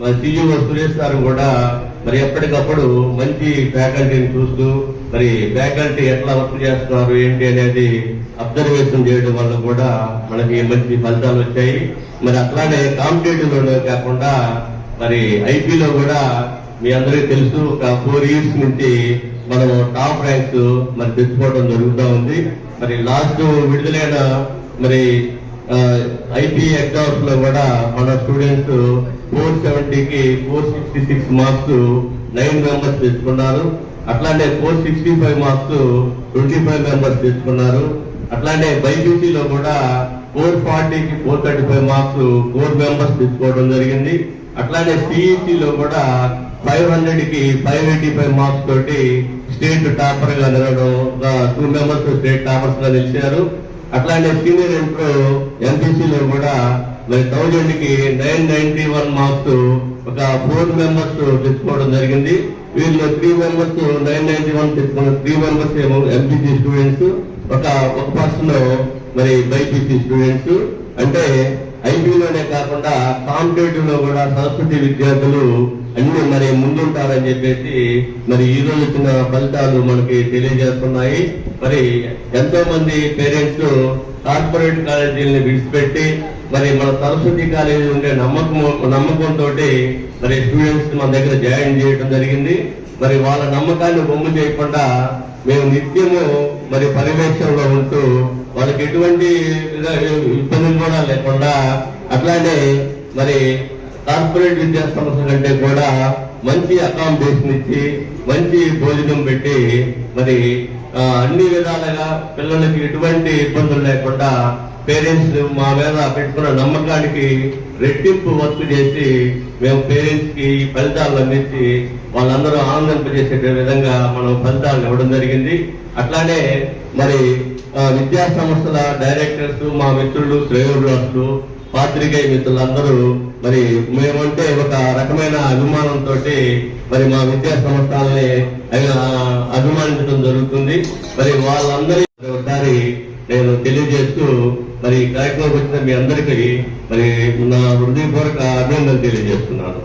మరి సిఇఓ సురేష్ గారు కూడా మరి ఎప్పటికప్పుడు మంచి ఫ్యాకల్టీని చూస్తూ మరి ఫ్యాకల్టీ ఎట్లా వర్క్ చేస్తున్నారు ఏంటి అనేది అబ్జర్వేషన్ చేయడం వల్ల కూడా మనకి మంచి ఫలితాలు వచ్చాయి. మరి అట్లానే కాంపిటేటివ్లో కాకుండా మరి ఐపీలో కూడా మీ అందరికీ తెలుసు ఒక ఫోర్ ఇయర్స్ నుంచి మనం టాప్ ర్యాంక్స్ మరి తెచ్చుకోవడం జరుగుతూ ఉంది. మరి లాస్ట్ విడుదలైన మరి ఐపీ ఎగ్జామ్స్లో కూడా మన students four సెవెంటీకి four sixty six marks nine members తెచ్చుకున్నారు. అట్లానే four sixty five marks twenty five members తెచ్చుకున్నారు. అట్లానే బైపీసీలో కూడా ఫోర్ ఫార్టీకి four thirty five marks four members తెచ్చుకోవడం జరిగింది. అట్లానే సిఈసిలో కూడా ఫైవ్ హండ్రెడ్కి ఫైవ్ ఎయిటీ ఫైవ్ మార్క్స్ తోటి స్టేట్ టాపర్గా నిలవడం టూ మెంబర్స్ స్టేట్ టాపర్స్గా నిలిచారు. అట్లానే సీనియర్ ఇంటర్ ఎంపీసీలో కూడా మరి థౌజండ్కి నైన్ నైన్టీ వన్ మార్క్స్ ఒక ఫోర్ మెంబర్స్ తెచ్చుకోవడం జరిగింది. వీళ్ళు three members nine ninety one తెచ్చుకున్న త్రీ మెంబర్స్ ఏమో ఎంపీసీ స్టూడెంట్స్ ఒక ఒక పర్సన్ మరి బైపీసీ స్టూడెంట్స్. అంటే ఐబీలోనే కాకుండా కాంపిటేటివ్లో కూడా సరస్వతి విద్యార్థులు అన్ని మరి ముందుంటారని చెప్పేసి మరి ఈ రోజు వచ్చిన ఫలితాలు మనకి తెలియజేస్తున్నాయి. మరి ఎంతో మంది పేరెంట్స్ కార్పొరేట్ కాలేజీలను విడిచిపెట్టి మరి మన సరస్వతి కాలేజీ ఉండే నమ్మకం నమ్మకంతో మరి స్టూడెంట్స్ మన దగ్గర జాయిన్ చేయడం జరిగింది. మరి వాళ్ళ నమ్మకాన్ని బొమ్మ చేయకుండా మేము నిత్యము మరి పర్యవేక్షణలో ఉంటూ వాళ్ళకి ఎటువంటి ఇబ్బందులు కూడా లేకుండా అట్లానే మరి కార్పొరేట్ విద్యా సంస్థ కంటే కూడా మంచి అకామిడేషన్ ఇచ్చి మంచి భోజనం పెట్టి మరి అన్ని విధాలుగా పిల్లలకి ఎటువంటి ఇబ్బందులు లేకుండా పేరెంట్స్ మా మీద పెట్టుకున్న నమ్మకానికి రెట్టింపు వర్క్ చేసి మేము పేరెంట్స్కి ఫలితాలు అందించి వాళ్ళందరూ ఆనందింపజేసే విధంగా మనం ఫలితాలు ఇవ్వడం జరిగింది. అట్లానే మరి విద్యా సంస్థల డైరెక్టర్స్ మా మిత్రులు శ్రేయోగ్రాసులు పాత్రికేయ మిత్రులందరూ మరి మేమంటే ఒక రకమైన అభిమానంతో మరి మా విద్యా సంస్థల్ని ఆయన ఉంది. మరి వాళ్ళందరి ఒకసారి నేను తెలియజేస్తూ మరి కార్యక్రమం వచ్చిన మీ అందరికీ మరి నా హృదయపూర్వక అభినందనలు తెలియజేస్తున్నాను.